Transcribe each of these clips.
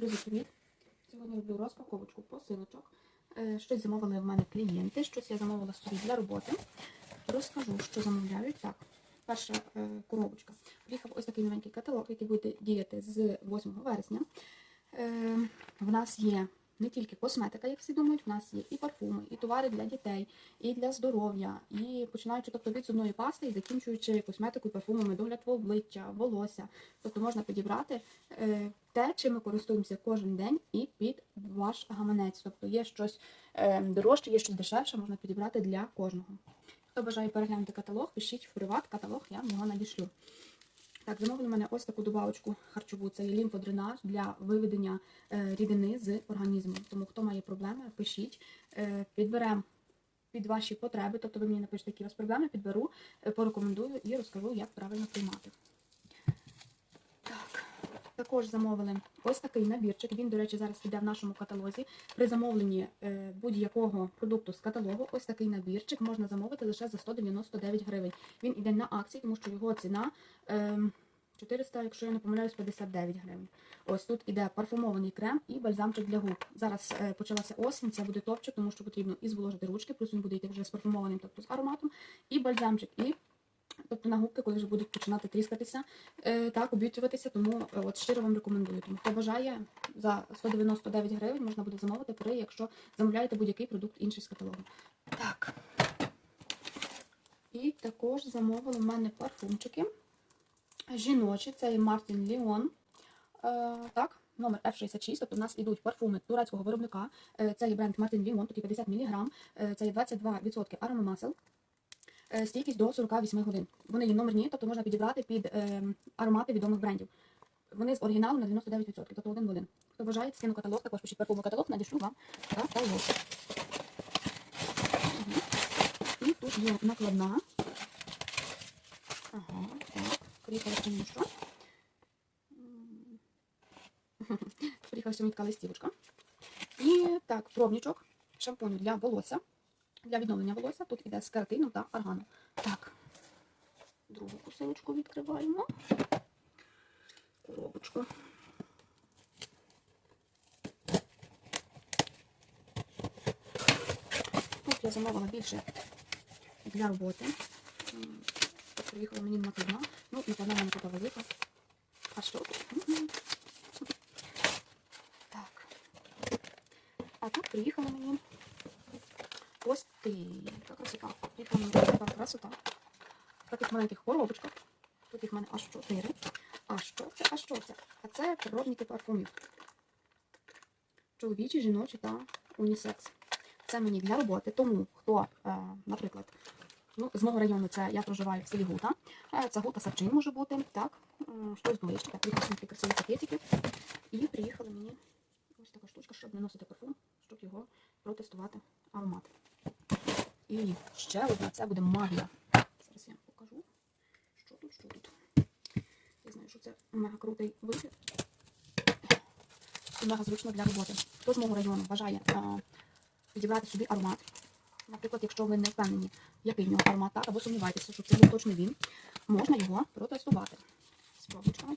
Друзі, привіт! Сьогодні роблю розпаковочку посилочок. Е, Щось замовили в мене клієнти, щось я замовила собі для роботи. Розкажу, що замовляють. Так, перша е, коробочка. Приїхав ось такий новенький каталог, який буде діяти з 8 вересня. Е, В нас є не тільки косметика, як всі думають, в нас є і парфуми, і товари для дітей, і для здоров'я, і починаючи тобто, від зубної пасти і закінчуючи косметикою, парфумами, догляд обличчя, волосся. Тобто можна підібрати е, те, чим ми користуємося кожен день, і під ваш гаманець. Тобто є щось е, дорожче, є щось дешевше, можна підібрати для кожного. Хто бажає переглянути каталог, пишіть в приват каталог, я вам його надішлю. Так, замовили мене ось таку добавочку харчову. Це є лімфодренаж для виведення е, рідини з організму. Тому хто має проблеми, пишіть, е, підберемо під ваші потреби. Тобто ви мені напишете, які у вас проблеми, підберу, е, порекомендую і розкажу, як правильно приймати. Так, також замовили ось такий набірчик. Він, до речі, зараз йде в нашому каталозі. При замовленні е, будь-якого продукту з каталогу, ось такий набірчик можна замовити лише за 199 гривень. Він йде на акції, тому що його ціна е, 400, якщо я не помиляюсь, 59 гривень. Ось тут іде парфумований крем і бальзамчик для губ. Зараз е, почалася осінь, це буде топчик, тому що потрібно і зволожити ручки, плюс він буде йти вже з парфумованим, тобто з ароматом, і бальзамчик, і тобто на губки, коли вже будуть починати тріскатися, е, так, об'ютюватися, тому е, от щиро вам рекомендую. Тому хто бажає за 199 гривень можна буде замовити при, якщо замовляєте будь-який продукт інший з каталогу. Так. І також замовили в мене парфумчики. Жіночі, це Мартін Ліон. Е, так, номер F66, тобто в нас ідуть парфуми турецького виробника. Це є бренд Мартін Ліон, тут є 50 мг, це є 22% аромамасел. Е, Стійкість до 48 годин. Вони є номерні, тобто можна підібрати під е, аромати відомих брендів. Вони з оригіналу на 99%, тобто один в один. Хто бажає, скину каталог, також пишіть парфумовий каталог, надішлю вам каталог. І тут є накладна. Ага, так. Приїхала ще мені що? Приїхала ще мені така листівочка. І так, пробничок шампуню для волосся. Для відновлення волосся тут іде з кератину та аргану. Так, другу посилочку відкриваємо. Коробочку. Тут я замовила більше для роботи. Приїхала мені накладна. Ну, накладна в мене така велика. А що тут? Так. А тут приїхала мені ось ти. Яка красота. Приїхала мені така красота. В таких маленьких коробочках. Тут їх в мене аж чотири. А що це? А що це? А це пробники парфумів. Чоловічі, жіночі та унісекс. Це мені для роботи, тому хто, е, наприклад, ну, з мого району це я проживаю в селі Гута. Е, Це Гута Савчин може бути, так, щось ближче. Так, приїхали такі красиві пакетики. І приїхали мені ось така штучка, щоб наносити парфум, щоб його протестувати аромат. І ще одна, це буде магія. Зараз я вам покажу, що тут, що тут. Я знаю, що це мега крутий вигляд. І мега зручно для роботи. Хто з мого району бажає е, підібрати собі аромат. Наприклад, якщо ви не впевнені, який в нього аромат, або сумніваєтеся, що це був точно він, можна його протестувати.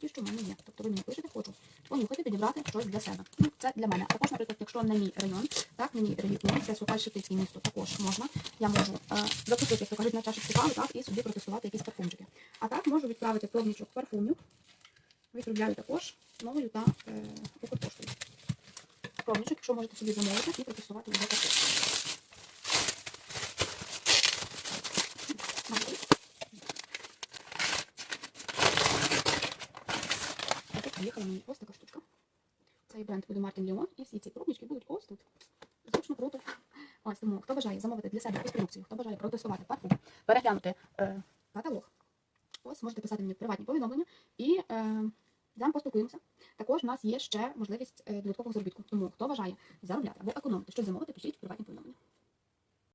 Ті, що в мене є. Тобто ви мені пишете, хочу понюхати, підібрати щось для себе. Ну, це для мене. Також, наприклад, якщо не мій район, так, не мій регіон, це Сухай-Шептицьке місто, також можна. Я можу е, закупити, як то кажуть, на чашечку кави, так, і собі протестувати якісь парфумчики. А так можу відправити пробничок парфумів. Відправляю також новою та е, Укрпоштою. Пробничок, якщо можете собі замовити і протестувати його також. А тут приїхала мені ось така штучка. Цей бренд буде Мартін Леон, і всі ці пробнички будуть ось тут. Зручно круто. Ось тому, хто бажає замовити для себе якусь продукцію, хто бажає протестувати парфум, переглянути е, каталог, ось можете писати мені приватні повідомлення і е, вами поспілкуємося. Також у нас є ще можливість е, додаткового заробітку. Тому хто бажає заробляти або економити щось замовити, пишіть приватні повідомлення.